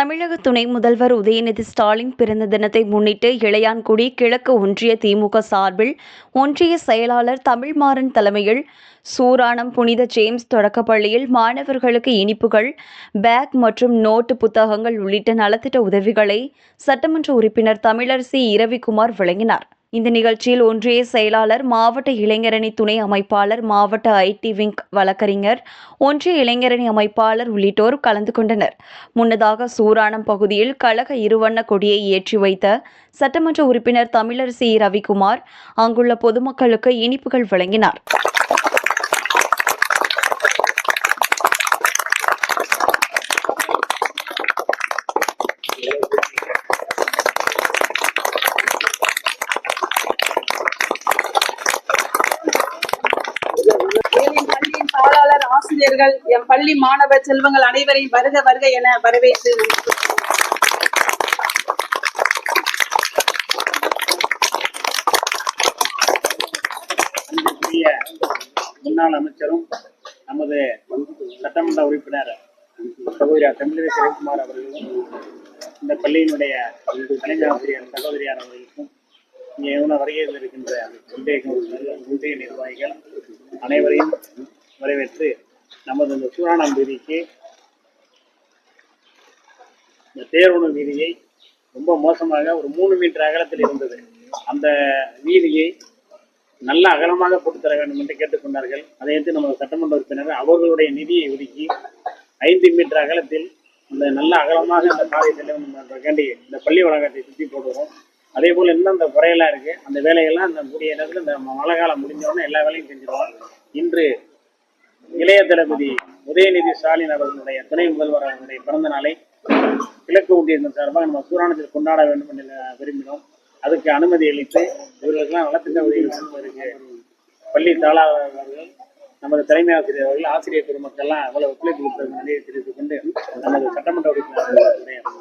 தமிழக துணை முதல்வர் உதயநிதி ஸ்டாலின் பிறந்த தினத்தை முன்னிட்டு இளையான்குடி கிழக்கு ஒன்றிய திமுக சார்பில் ஒன்றிய செயலாளர் தமிழ்மாறன் தலைமையில் சூராணம் புனித ஜேம்ஸ் தொடக்கப்பள்ளியில் மாணவர்களுக்கு இனிப்புகள் பேக் மற்றும் நோட்டு புத்தகங்கள் உள்ளிட்ட நலத்திட்ட உதவிகளை சட்டமன்ற உறுப்பினர் தமிழரசி இரவிக்குமார் வழங்கினார். இந்த நிகழ்ச்சியில் ஒன்றிய செயலாளர் மாவட்ட இளைஞரணி துணை அமைப்பாளர் மாவட்ட ஐடி விங் வழக்கறிஞர் ஒன்றிய இளைஞரணி அமைப்பாளர் உள்ளிட்டோர் கலந்து கொண்டனர். முன்னதாக சூராணம் பகுதியில் கழக இருவண்ண கொடியை ஏற்றி வைத்த சட்டமன்ற உறுப்பினர் தமிழரசி ரவிக்குமார் அங்குள்ள பொதுமக்களுக்கு இனிப்புகள் வழங்கினார் என் பள்ளியின் தாளாளர் ஆசிரியர்கள் என் பள்ளி மாணவ செல்வங்கள் அனைவரையும் வருக வருக என வரவேற்று முன்னாள் அமைச்சரும் நமது சட்டமன்ற உறுப்பினர் சகோதரியார் தமிழக சிவகுமார் அவர்களும் இந்த பள்ளியினுடைய தலைமை ஆசிரியர் சகோதரியார் அவர்களுக்கும் இங்கே இவன வருகையில் இருக்கின்ற முந்தைய கவுன்சிலர்கள், நிர்வாகிகள் அனைவரையும் வரவேற்று நமது இந்த சூராணம் வீதிக்கு இந்த தேர்வுணு வீதியை ரொம்ப மோசமாக ஒரு மூணு மீட்டர் அகலத்தில் இருந்தது. அந்த வீதியை நல்ல அகலமாக போட்டு தர வேண்டும் என்று கேட்டுக்கொண்டார்கள் அதையடுத்து நமது சட்டமன்ற உறுப்பினர் அவர்களுடைய நிதியை ஒதுக்கி ஐந்து மீட்டர் அகலத்தில் இந்த நல்ல அகலமாக அந்த சாலை செல்லும் இந்த பள்ளி வளாகத்தை சுற்றி போடுவோம். அதே போல் இன்னும் குறையெல்லாம் இருக்கு. அந்த வேலையெல்லாம் அந்த கூடிய நேரத்தில் இந்த மழை காலம் முடிஞ்சோடனே எல்லா வேலையும் செஞ்சிருவோம். இன்று இளைய தளபதி உதயநிதி ஸ்டாலின் அவர்களுடைய துணை முதல்வர் அவர்களுடைய பிறந்த நாளை கிழக்கு ஒன்றியத்தின் சார்பாக நம்ம சூராணத்தில் கொண்டாட வேண்டும் என்று விரும்பினோம். அதுக்கு அனுமதி அளித்து இவர்களுக்கெல்லாம் நலத்திட்ட உதவிகள் இருக்கு பள்ளி தாளாளர் அவர்கள் நமது தலைமை ஆசிரியர் அவர்கள் ஆசிரியர் பெருமக்கள்லாம் அவ்வளவு ஒத்துழைப்பு கொடுத்தது நிலையை தெரிவித்துக் கொண்டு நமது சட்டமன்ற உறுப்பினர்